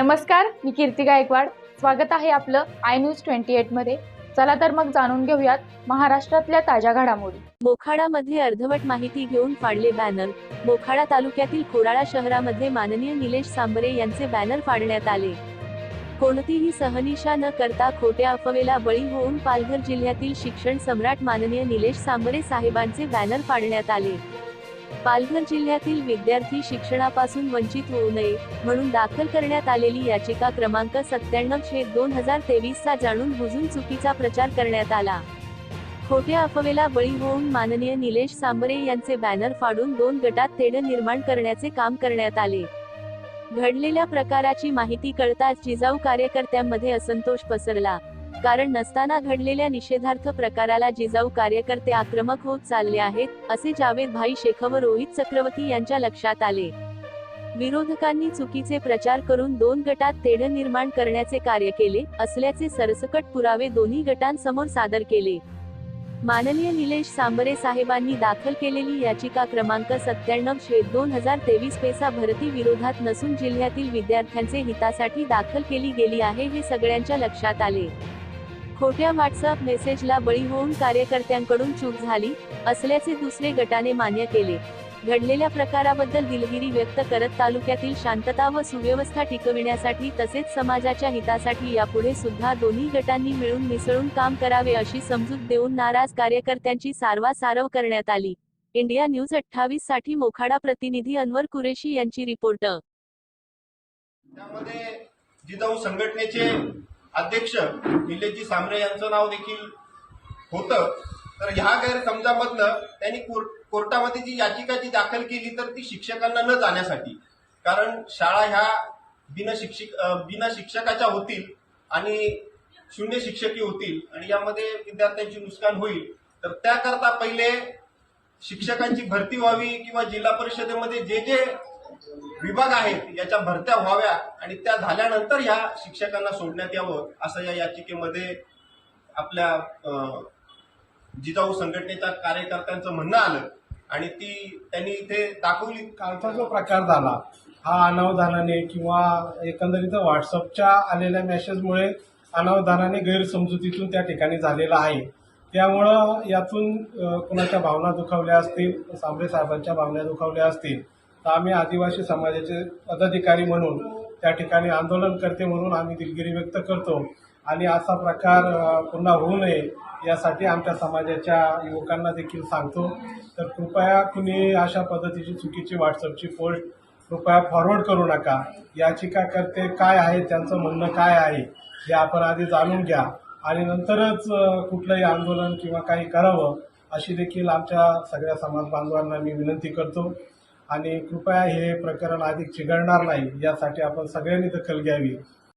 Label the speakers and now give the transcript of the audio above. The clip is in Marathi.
Speaker 1: नमस्कार मी कीर्ती गायकवाड. स्वागत आहे आपलं आय न्यूज ट्वेंटी एटमध्ये चला तर मग जाणून घेऊयात महाराष्ट्रातल्या ताज्या घडामोडी.
Speaker 2: मोखाडामध्ये अर्धवट माहिती घेऊन फाडले बॅनर. मोखाडा तालुक्यातील खोराळा शहरामध्ये माननीय निलेश सांबरे यांचे बॅनर फाडण्यात आले. कोणतीही सहनिशा न करता खोट्या अफवेला बळी होऊन पालघर जिल्ह्यातील शिक्षण सम्राट माननीय निलेश सांबरे साहेबांचे बॅनर फाडण्यात आले. पालघर जिल्ह्यातील विद्यार्थी शिक्षणापासून वंचित होऊ नये म्हणून दाखल करण्यात आलेली याचिका क्रमांक सत्त्याण्णव छेद दोन हजार तेवीस चा जाणून बुजून चुकीचा प्रचार करण्यात आला. खोट्या अफवेला बळी होऊन माननीय निलेश सांबरे यांचे बॅनर फाडून दोन गटात तेढ निर्माण करण्याचे काम करण्यात आले. घडलेल्या प्रकाराची माहिती कळताच जिजाऊ कार्यकर्त्यांमध्ये असंतोष पसरला. कारण नसताना घडलेल्या निषेधार्थ प्रकाराला जिजाऊ कार्यकर्ते आक्रमक होत चालले आहेत असे जावेद भाई शेख व रोहित चक्रवर्ती यांच्या लक्षात आले. विरोधकांनी चुकीचे प्रचार करून दोन गटात तेढ निर्माण करण्याचे कार्य केले असल्याचे सरसकट पुरावे दोन्ही गटांसमोर सादर केले. माननीय निलेश सांबरे साहेबांनी दाखल केलेली याचिका क्रमांक सत्त्याण्णव शेत दोन हजार तेवीस पेसा भरती विरोधात नसून जिल्ह्यातील विद्यार्थ्यांचे हितासाठी दाखल केली गेली आहे हे सगळ्यांच्या लक्षात आले. खोट्या व्हॉट्सअप मेसेजला बळी होऊन कार्यकर्त्यांकडून चूक झाली असल्याचे दुसरे गटाने मान्य केले. घडलेल्या प्रकाराबद्दल दिलगिरी व्यक्त करत तालुक्यातील शांतता व सुव्यवस्था टिकविण्यासाठी तसेच समाजाच्या हितासाठी यापुढे सुद्धा दोन्ही गटांनी मिळून मिसळून काम करावे अशी समजूत देऊन नाराज कार्यकर्त्यांची सारवासारव करण्यात आली. इंडिया न्यूज अठ्ठावीससाठी मोखाडा प्रतिनिधी अनवर कुरेशी यांची रिपोर्ट.
Speaker 3: त्यामध्ये जिजाऊ संघटनेचे अध्यक्ष निलेशजी सामरे यांचं नाव देखील होतं. तर ह्या गैरसमजामधनं त्यांनी कोर्ट कोर्टामध्ये जी याचिका जी दाखल केली तर ती शिक्षकांना न जाण्यासाठी. कारण शाळा ह्या बिना शिक्षिक बिना शिक्षकाच्या होतील आणि शून्य शिक्षकी होतील आणि यामध्ये विद्यार्थ्यांची नुकसान होईल. तर त्याकरता पहिले शिक्षकांची भरती व्हावी किंवा जिल्हा परिषदेमध्ये जे जे विभाग आहेत याच्या भरत्या व्हाव्या आणि त्या झाल्यानंतर ह्या शिक्षकांना सोडण्यात यावं असं या याचिकेमध्ये आपल्या जिजाऊ संघटनेच्या कार्यकर्त्यांचं म्हणणं आलं. आणि ती त्यांनी इथे दाखवली.
Speaker 4: कालचा जो प्रकार झाला हा अनावधानाने किंवा एकंदरीत व्हॉट्सअपच्या आलेल्या मेसेजमुळे अनावधानाने गैरसमजुतीतून त्या ठिकाणी झालेला आहे. त्यामुळं यातून कुणाच्या भावना दुखावल्या असतील सांबरे साहेबांच्या भावना दुखावल्या असतील तर आम्ही आदिवासी समाजाचे पदाधिकारी म्हणून त्या ठिकाणी आंदोलन करते म्हणून आम्ही दिलगिरी व्यक्त करतो. आणि असा प्रकार पुन्हा होऊ नये यासाठी आमच्या समाजाच्या युवकांना देखील सांगतो. तर कृपया कुणी अशा पद्धतीची चुकीची व्हॉट्सअपची पोस्ट कृपया फॉरवर्ड करू नका. याचिकाकर्ते काय आहे त्यांचं म्हणणं काय आहे हे आपण आधी जाणून घ्या. आणि नंतरच कुठलंही आंदोलन किंवा काही करावं अशी देखील आमच्या सगळ्या समाज बांधवांना मी विनंती करतो. आणि कृपया हे प्रकरण अधिक चिघळणार नाही यासाठी आपण सगळ्यांनी दखल घ्यावी.